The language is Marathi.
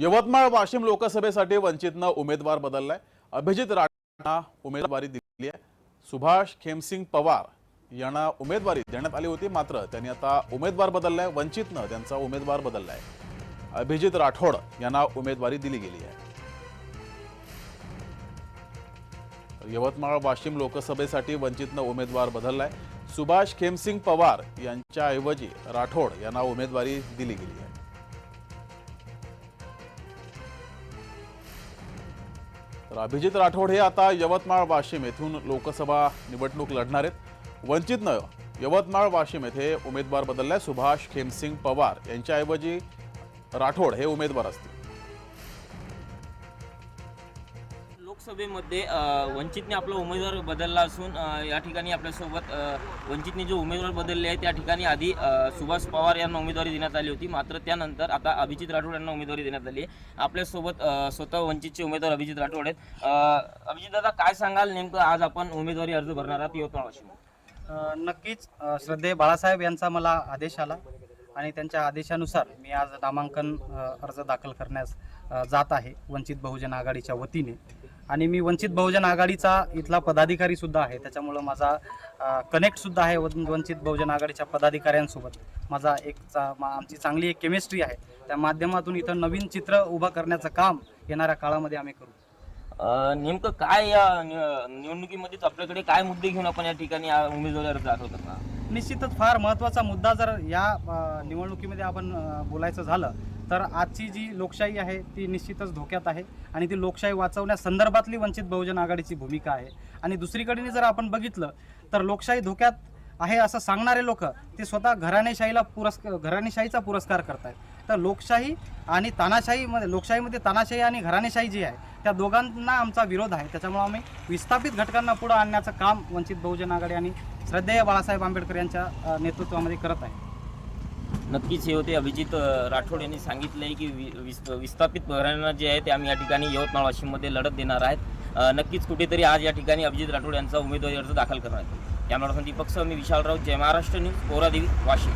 यवतमाळ वाशिम लोकसभेसाठी वंचितनं उमेदवार बदललाय. अभिजित राणा उमेदवारी दिली आहे. सुभाष खेमसिंग पवार यांना उमेदवारी देण्यात आली होती मात्र त्यांनी आता उमेदवार बदललाय. वंचितनं त्यांचा उमेदवार बदललाय. अभिजित राठोड यांना उमेदवारी दिली गेली आहे. यवतमाळ वाशिम लोकसभेसाठी वंचितनं उमेदवार बदललाय. सुभाष खेमसिंग पवार यांच्याऐवजी राठोड यांना उमेदवारी दिली गेली आहे. तर अभिजित राठोड हे आता यवतमाळ वाशिम येथून लोकसभा निवडणूक लढणार आहेत. वंचितनं यवतमाळ वाशिम येथे उमेदवार बदललाय सुभाष खेमसिंग पवार. यांच्याऐवजी राठोड हे उमेदवार असतील. लोकसभेमध्ये वंचितने आपला उमेदवार बदलला असून या ठिकाणी आपल्यासोबत वंचितने जो उमेदवार बदलले आहे त्या ठिकाणी आधी सुभाष पवार यांना उमेदवारी देण्यात आली होती. मात्र त्यानंतर आता अभिजित राठोड यांना उमेदवारी देण्यात आली आहे. आपल्यासोबत स्वतः वंचितचे उमेदवार अभिजित राठोड आहेत. अभिजित दादा काय सांगाल? नेमकं आज आपण उमेदवारी अर्ज भरणार आहात यवतमाळ वाशिम नक्कीच श्रद्धे श्रद्धेय बाळासाहेब यांचा मला आदेश आला आणि त्यांच्या आदेशानुसार मी आज नामांकन अर्ज दाखल करण्यास जात आहे वंचित बहुजन आघाडीच्या वतीने. आणि मी वंचित बहुजन आघाडीचा इथला पदाधिकारी सुद्धा आहे. त्याच्यामुळं माझा कनेक्ट सुद्धा आहे वंचित बहुजन आघाडीच्या पदाधिकाऱ्यांसोबत. माझा एक चा मा- आमची चांगली एक केमिस्ट्री आहे. त्या माध्यमातून इथं नवीन चित्र उभं करण्याचं काम येणाऱ्या काळामध्ये आम्ही करू. नेमकं काय या नि- निवडणुकीमध्ये आपल्याकडे काय मुद्दे घेऊन आपण या ठिकाणी उमेदवारी अर्ज करणार निश्चितच फार महत्त्वाचा मुद्दा जर या निवडणुकीमध्ये आपण बोलायचं झालं तर आजची जी लोकशाही आहे ती निश्चितच धोक्यात आहे आणि ती लोकशाही वाचवण्यासंदर्भातली वंचित बहुजन आघाडीची भूमिका आहे. आणि दुसरीकडे जर आपण बघितलं तर लोकशाही धोक्यात आहे असं सांगणारे लोक ते स्वतः घराणेशाहीला पुरस्कार घराणेशाहीचा पुरस्कार करतायत. तर लोकशाही आणि तानाशाहीमध्ये लोकशाहीमध्ये तानाशाही आणि घराणेशाही जी आहे त्या दोघांना आमचा विरोध आहे. त्याच्यामुळे आम्ही विस्थापित घटकांना पुढं आणण्याचं काम वंचित बहुजन आघाडी आणि श्रद्धेय बाळासाहेब आंबेडकर यांच्या नेतृत्वामध्ये करत आहे. नक्कीच हे होते. अभिजित राठोड यांनी सांगितले आहे की वि- विस- विस्थापित घरांना जे आहे ते आम्ही या ठिकाणी यवतमाळ वाशिममध्ये लढत देणार आहेत. नक्कीच कुठेतरी आज या ठिकाणी अभिजित राठोड यांचा उमेदवारी अर्ज दाखल करणार आहे कॅमेरा दीपक सह मी विशाल राऊत जय महाराष्ट्र न्यूज कोरादेवी वाशिम.